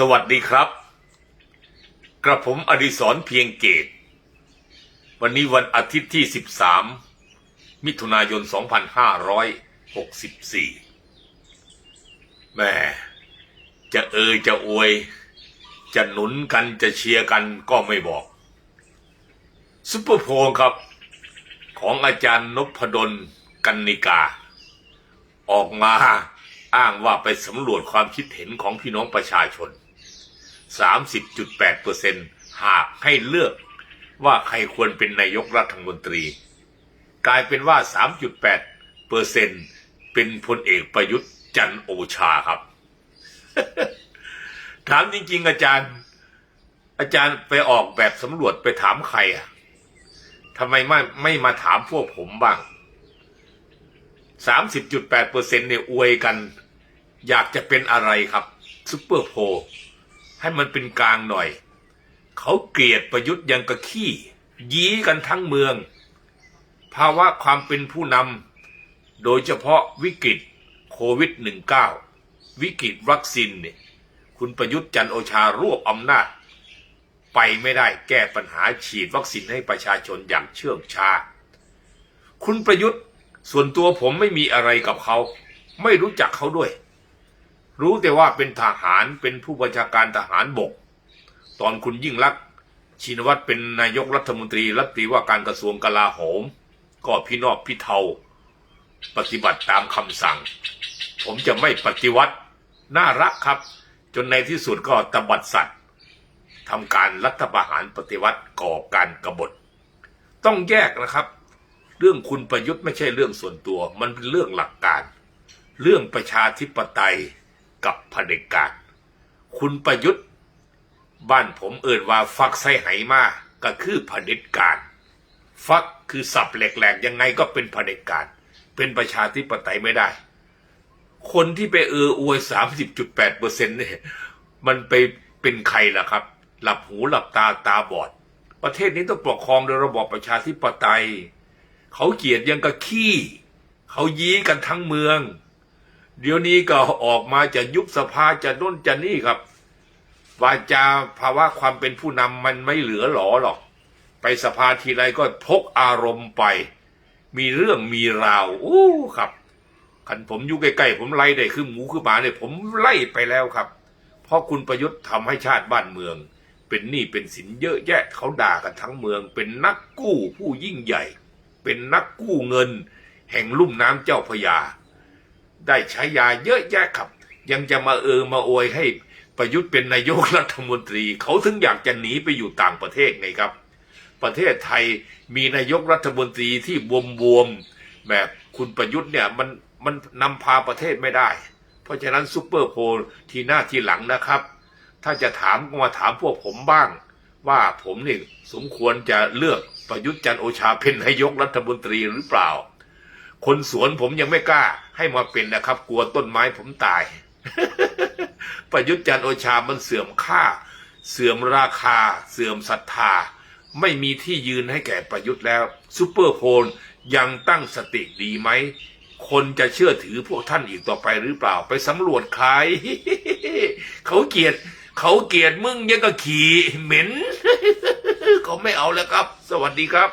สวัสดีครับ กระผมอดิศรเพียงเกต วันนี้วันอาทิตย์ที่ 13 มิถุนายน 2564 แม่จะเอ่ยจะอวย จะหนุนกันจะเชียร์กันก็ไม่บอก ซุปเปอร์โพลครับ ของอาจารย์นพดลกันนิกา ออกมาอ้างว่าไปสำรวจความคิดเห็นของพี่น้องประชาชน 30.8%หากให้เลือกว่าใครควรเป็นนายกรัฐมนตรี กลายเป็นว่า 3.8%เป็นพลเอกประยุทธ์จันโอชาครับ ถามจริง ๆ อาจารย์ อาจารย์ไปออกแบบสำรวจไปถามใครอะทำไมไม่ไม่มาถามพวกผมบ้างสามสิบจุดแปดเปอร์เซ็นต์เนี่ยอวยกัน อยากจะเป็นอะไรครับซุปเปอร์โพล ให้มันเป็นกลางหน่อย เขาเกลียดประยุทธ์ยังกระขี้ ยี้กันทั้งเมือง ภาวะความเป็นผู้นำโดยเฉพาะวิกฤตโควิด -19 วิกฤตวัคซีนเนี่ยคุณประยุทธ์จันโอชารวบอำนาจ ไปไม่ได้แก้ปัญหาฉีดวัคซีนให้ประชาชนอย่างเชื่องช้า คุณประยุทธ์ส่วนตัวผมไม่มีอะไรกับเขา ไม่รู้จักเขาด้วย รู้แต่ว่าเป็นทหารเป็นผู้บัญชาการทหารบก ตอนคุณยิ่งรักษณ์ชินวัตรเป็นนายกรัฐมนตรีรัฐมนตรีว่าการกระทรวงกลาโหม ก็พี่นอกพี่เทาปฏิบัติตามคำสั่ง ผมจะไม่ปฏิวัติน่ารักครับ จนในที่สุดก็ตบัดสัตว์ทำการรัฐประหารปฏิวัติก่อการกบฏ ต้องแยกนะครับ เรื่องคุณประยุทธ์ไม่ใช่เรื่องส่วนตัว มันเป็นเรื่องหลักการ เรื่องประชาธิปไตย กับเผด็จการคุณประยุทธ์ บ้านผมเอ่นว่าฟักไส้ไหมาก็คือเผด็จการฟักคือสับแหลกๆยังไงก็เป็นเผด็จการเป็นประชาธิปไตยไม่ได้ คนที่ไปเอออวยสามสิบจุดแปดเปอร์เซ็นต์เนี่ยมันไปเป็นใครล่ะครับ หลับหูหลับตาตาบอด ประเทศนี้ต้องปกครองโดยระบอบประชาธิปไตย เขาเกลียดยังกะขี้ เขายี้กันทั้งเมือง เดี๋ยวนี้ก็ออกมาจะยุบสภาจะน้นจะนี่ครับวาจาภาวะความเป็นผู้นำมันไม่เหลือหรอหรอก ไปสภาทีไรก็พกอารมณ์ไป มีเรื่องมีราวอู้ครับคันผมอยู่ใกล้ๆผมไล่ได้คือหมูคือหมาเนี่ยผมไล่ไปแล้วครับ เพราะคุณประยุทธ์ทำให้ชาติบ้านเมือง เป็นหนี้เป็นสินเยอะแยะเขาด่ากันทั้งเมือง เป็นนักกู้ผู้ยิ่งใหญ่ เป็นนักกู้เงิน แห่งลุ่มน้ำเจ้าพยา ได้ใช้ยาเยอะแยะครับ ยังจะมาเออมาอวยให้ประยุทธ์เป็นนายกรัฐมนตรี เขาถึงอยากจะหนีไปอยู่ต่างประเทศไงครับ ประเทศไทยมีนายกรัฐมนตรีที่บวมบวมๆแบบคุณประยุทธ์เนี่ยมันมันนำพาประเทศไม่ได้ เพราะฉะนั้นซูเปอร์โพลทีหน้าทีหลังนะครับ ถ้าจะถามก็มาถามพวกผมบ้าง ว่าผมนี่สมควรจะเลือกประยุทธ์จันโอชาเป็นนายกรัฐมนตรีหรือเปล่า คนสวนผมยังไม่กล้า ให้มาเป็นนะครับ กลัวต้นไม้ผมตาย ประยุทธ์จันโอชามันเสื่อมค่า เสื่อมราคา เสื่อมศรัทธา ไม่มีที่ยืนให้แก่ประยุทธ์แล้วซูเปอร์โพลยังตั้งสติดีไหม คนจะเชื่อถือพวกท่านอีกต่อไปหรือเปล่า ไปสำรวจใคร เขาเกลียด เขาเกลียดมึงยังก็ขี่เหม็น เขาไม่เอาแล้วครับ สวัสดีครับ